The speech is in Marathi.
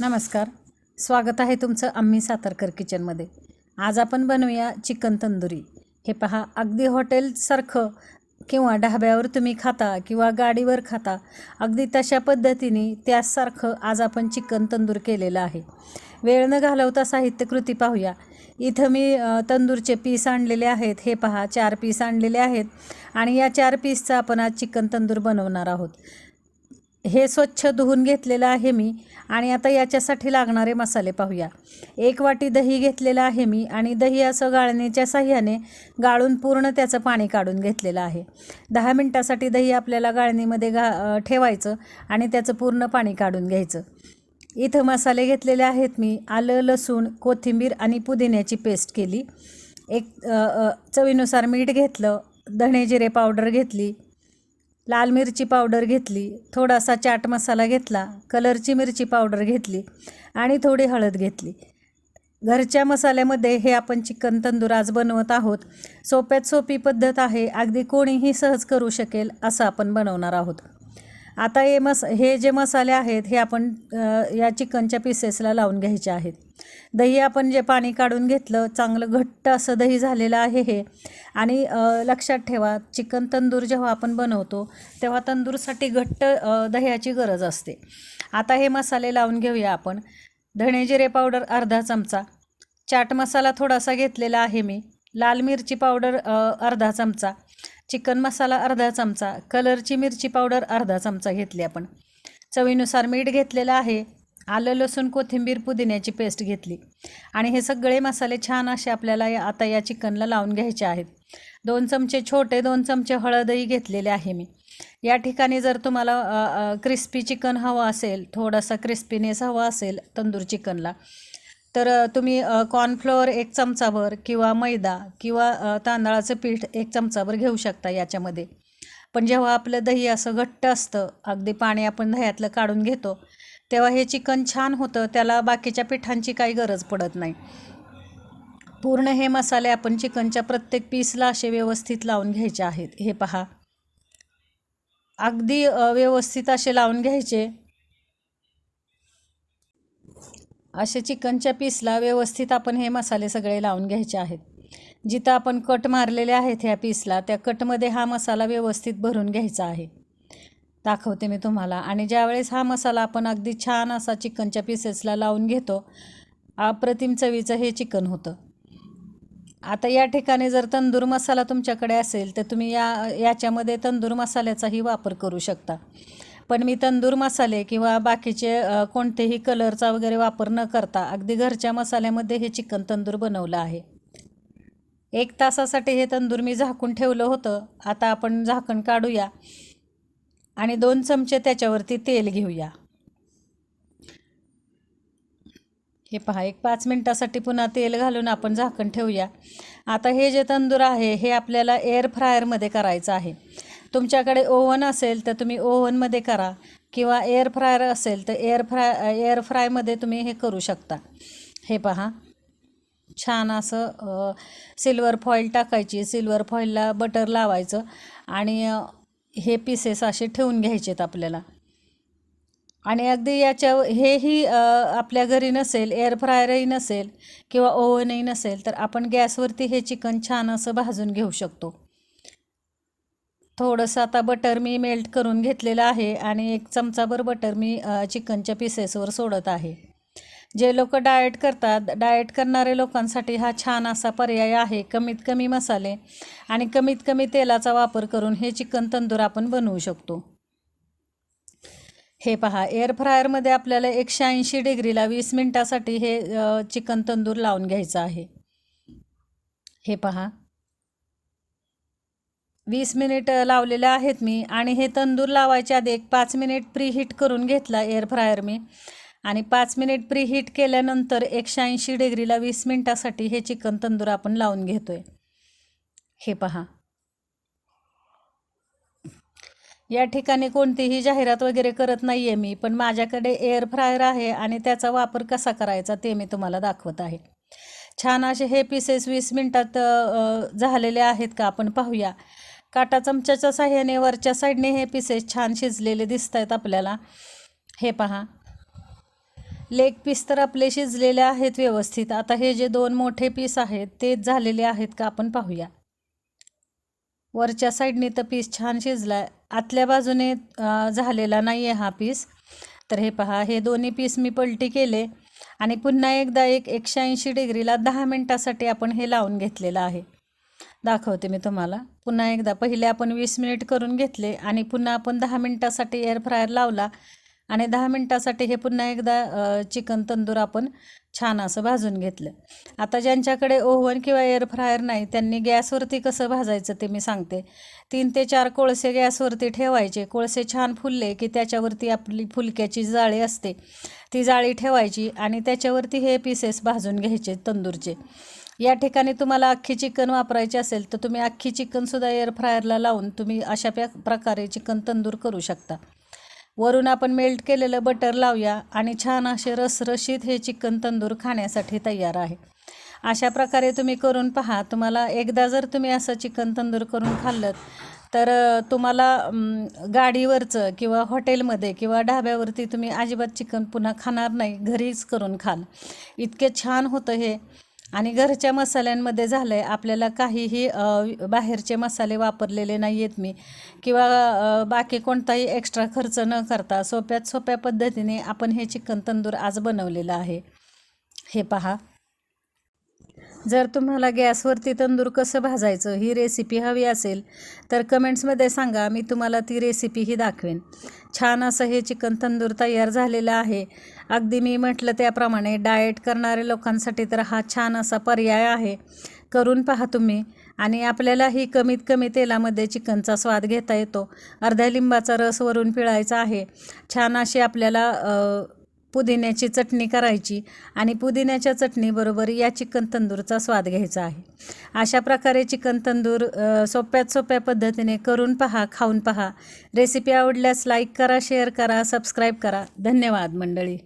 नमस्कार. स्वागत आहे तुमचं आम्ही सातारकर किचनमध्ये. आज आपण बनवूया चिकन तंदुरी. हे पहा अगदी हॉटेलसारखं किंवा ढाब्यावर तुम्ही खाता किंवा गाडीवर खाता अगदी तशा पद्धतीने त्याचसारखं आज आपण चिकन तंदूर केलेलं आहे. वेळ न घालवता साहित्य कृती पाहूया. इथं मी तंदूरचे पीस आणलेले आहेत. हे पहा चार पीस आणलेले आहेत आणि या चार पीसचा आपण आज चिकन तंदूर बनवणार आहोत. हे स्वच्छ धुवून घेतलेलं आहे मी. आणि आता याच्यासाठी लागणारे मसाले पाहूया. एक वाटी दही घेतलेलं आहे मी आणि दही असं गाळणीच्या साह्याने गाळून पूर्ण त्याचं पाणी काढून घेतलेलं आहे. दहा मिनटासाठी दही आपल्याला गाळणीमध्ये गा ठेवायचं आणि त्याचं पूर्ण पाणी काढून घ्यायचं. इथं मसाले घेतलेले आहेत मी आलं लसूण कोथिंबीर आणि पुदिन्याची पेस्ट केली. एक चवीनुसार मीठ घेतलं धणे जिरे पावडर घेतली लाल मिरची पावडर घेतली थोडासा चाट मसाला घेतला कलरची मिरची पावडर घेतली आणि थोडी हळद घेतली. घरच्या मसाल्यामध्ये हे आपण चिकन तंदूर आज बनवत आहोत. सोप्यात सोपी पद्धत आहे. अगदी कोणीही सहज करू शकेल असं आपण बनवणार आहोत. आता हे मस हे जे मसाले आहेत हे आपण या चिकनच्या पीसेसला लावून घ्यायचे आहेत. दही आपण जे पाणी काढून घेतलं चांगलं घट्ट असं दही झालेलं आहे हे. आणि लक्षात ठेवा चिकन तंदूर जेव्हा आपण बनवतो तेव्हा तंदूरसाठी घट्ट दह्याची गरज असते. आता हे मसाले लावून घेऊया आपण. धणे जिरे पावडर अर्धा चमचा. चाट मसाला थोडासा घेतलेला आहे मी. लाल मिरची पावडर अर्धा चमचा. चिकन मसाला अर्धा चमचा कलरची मिरची पावडर अर्धा चमचा घेतली आपण. चवीनुसार मीठ घेतलेलं आहे. आलं लसूण कोथिंबीर पुदिन्याची पेस्ट घेतली. आणि हे सगळे मसाले छान असे आपल्याला या आता या चिकनला लावून घ्यायचे आहेत. दोन चमचे छोटे दोन चमचे हळदही घेतलेले आहे मी. या ठिकाणी जर तुम्हाला क्रिस्पी चिकन हवं असेल थोडासा क्रिस्पीनेस हवा असेल तंदूर चिकनला तर तुम्ही कॉर्नफ्लोअर एक चमचाभर किंवा मैदा किंवा तांदळाचं पीठ एक चमचाभर घेऊ शकता याच्यामध्ये. पण जेव्हा आपलं दही असं घट्ट असतं अगदी पाणी आपण दह्यातलं काढून घेतो तेव्हा हे चिकन छान होतं त्याला बाकीच्या पिठांची काही गरज पडत नाही. पूर्ण हे मसाले आपण चिकनच्या प्रत्येक पीसला असे व्यवस्थित लावून घ्यायचे आहेत. हे पहा. अगदी व्यवस्थित असे लावून घ्यायचे. असे चिकनच्या पीसला व्यवस्थित आपण हे मसाले सगळे लावून घ्यायचे आहेत. जिथं आपण कट मारलेले आहेत ह्या पीसला त्या कटमध्ये हा मसाला व्यवस्थित भरून घ्यायचा आहे. दाखवते मी तुम्हाला. आणि ज्यावेळेस हा मसाला आपण अगदी छान असा चिकनच्या पीसेसला लावून घेतो अप्रतिम चवीचं हे चिकन होतं. आता या ठिकाणी जर तंदूर मसाला तुमच्याकडे असेल तर तुम्ही या याच्यामध्ये तंदूर मसाल्याचाही वापर करू शकता. पण मी तंदूर मसाले किंवा बाकीचे कोणतेही कलरचा वगैरे वापर न करता अगदी घरच्या मसाल्यामध्ये हे चिकन तंदूर बनवलं आहे. एक तासासाठी हे तंदूर मी झाकून ठेवलं होतं. आता आपण झाकण काढूया आणि दोन चमचे त्याच्यावरती तेल घेऊया. हे पहा एक पाच मिनटासाठी पुन्हा तेल घालून आपण झाकण ठेवूया. आता हे जे तंदूर आहे हे आपल्याला एअर फ्रायरमध्ये करायचं आहे. तुमच्याकडे ओव्हन असेल तर तुम्ही ओव्हनमध्ये करा किंवा एअर फ्रायर असेल तर एअर फ्राय एअर फ्रायमध्ये तुम्ही हे करू शकता. हे पहा. छान असं सिल्वर फॉईल टाकायची. सिल्वर फॉईलला बटर लावायचं आणि हे पीसेस असे ठेवून घ्यायचेत आपल्याला. आणि अगदी याच्या हेही आपल्या घरी नसेल एअर फ्रायरही नसेल किंवा ओव्हनही नसेल तर आपण गॅसवरती हे चिकन छान असं भाजून घेऊ शकतो. थोडंसं आता बटर मी मेल्ट करून घेतलेलं आहे आणि एक चमचाभर बटर मी चिकनच्या पीसेसवर सोडत आहे. जे लोक डाएट करतात डाएट करणारे लोकांसाठी हा छान असा पर्याय आहे कमीत कमी मसाले आणि कमीत कमी तेलाचा वापर करून हे चिकन तंदूर आपण बनवू शकतो. हे पहा एअर फ्रायरमध्ये आपल्याला एकशे ऐंशी डिग्रीला वीस मिनटासाठी हे चिकन तंदूर लावून घ्यायचं आहे. हे पहा वीस मिनिट लावलेले आहेत मी आणि हे तंदूर लावायच्या आधी एक पाच मिनिट प्री हीट करून घेतला एअर फ्रायर मी. आणि पाच मिनिट प्री हीट केल्यानंतर एकशे ऐंशी डिग्रीला वीस मिनटासाठी हे चिकन तंदूर आपण लावून घेतोय. हे पहा. या ठिकाणी कोणतीही जाहिरात वगैरे करत नाही आहे मी पण माझ्याकडे एअर फ्रायर आहे आणि त्याचा वापर कसा करायचा ते मी तुम्हाला दाखवत आहे. छान असे हे पीसेस वीस मिनटात झालेले आहेत का आपण पाहूया. काटा चमच्याच्या साह्याने वरच्या साईडने हे पीसेस छान शिजलेले दिसत आहेत आपल्याला. हे पहा. लेग पीस तर आपले शिजलेले आहेत व्यवस्थित. आता हे जे दोन मोठे पीस आहेत तेच झालेले आहेत का आपण पाहूया. वरच्या साईडने तर पीस छान शिजला आहे आतल्या बाजूने झालेला नाही आहे हा पीस. तर हे पहा हे दोन्ही पीस मी पलटी केले आणि पुन्हा एकदा एक एकशे ऐंशी डिग्रीला दहा मिनटासाठी आपण हे लावून घेतलेलं आहे. दाखवते मी तुम्हाला. पुन्हा एकदा पहिले आपण वीस मिनिट करून घेतले आणि पुन्हा आपण दहा मिनटासाठी एअर फ्रायर लावला आणि दहा मिनटासाठी हे पुन्हा एकदा चिकन तंदूर आपण छान असं भाजून घेतलं. आता ज्यांच्याकडे ओव्हन किंवा एअर फ्रायर नाही त्यांनी गॅसवरती कसं भाजायचं ते मी सांगते. तीन ते चार कोळसे गॅसवरती ठेवायचे. कोळसे छान फुलले की त्याच्यावरती आपली फुलक्याची जाळी असते. ती जाळी ठेवायची आणि त्याच्यावरती हे पीसेस भाजून घ्यायचे तंदूरचे. या ठिकाणी तुम्हाला अख्खी चिकन वापरायची असेल तर तुम्ही अख्खी चिकनसुद्धा एअर फ्रायरला लावून तुम्ही अशा प्रकारे चिकन तंदूर करू शकता. वरून आपण मेल्ट केलेलं बटर लावूया आणि छान असे रसरशीत हे चिकन तंदूर खाण्यासाठी तयार आहे. अशा प्रकारे तुम्ही करून पहा. तुम्हाला एकदा जर तुम्ही असं चिकन तंदूर करून खाल्लं तर तुम्हाला गाडीवरचं किंवा हॉटेलमध्ये किंवा ढाब्यावरती तुम्ही अजिबात चिकन पुन्हा खाणार नाही. घरीच करून खाल. इतके छान होतं हे. आणि घरच्या मसाल्यांमध्ये झालं आहे आपल्याला काहीही बाहेरचे मसाले वापरलेले नाही आहेत मी. किंवा बाकी कोणताही एक्स्ट्रा खर्च न करता सोप्यात सोप्या पद्धतीने आपण हे चिकन तंदूर आज बनवलेलं आहे. हे पहा. जर तुम्हाला गॅसवरती तंदूर कसं भाजायचं ही रेसिपी हवी असेल तर कमेंट्समध्ये सांगा मी तुम्हाला ती रेसिपीही दाखवेन. छान असं हे चिकन तंदूर तयार झालेलं आहे. अगदी मी म्हटलं त्याप्रमाणे डाएट करणाऱ्या लोकांसाठी तर हा छान असा पर्याय आहे. करून पहा तुम्ही. आणि आपल्यालाही कमीत कमी तेलामध्ये चिकनचा स्वाद घेता येतो. अर्ध्या लिंबाचा रस वरून पिळायचा आहे. छान अशी आपल्याला पुदिन्याची चटणी करायची आणि पुदिन्याच्या चटणीबरोबर या चिकन तंदूरचा स्वाद घ्यायचा आहे. अशा प्रकारे चिकन तंदूर सोप्यात सोप्या पद्धतीने करून पहा खाऊन पहा. रेसिपी आवडल्यास लाईक करा शेअर करा सबस्क्राईब करा. धन्यवाद मंडळी.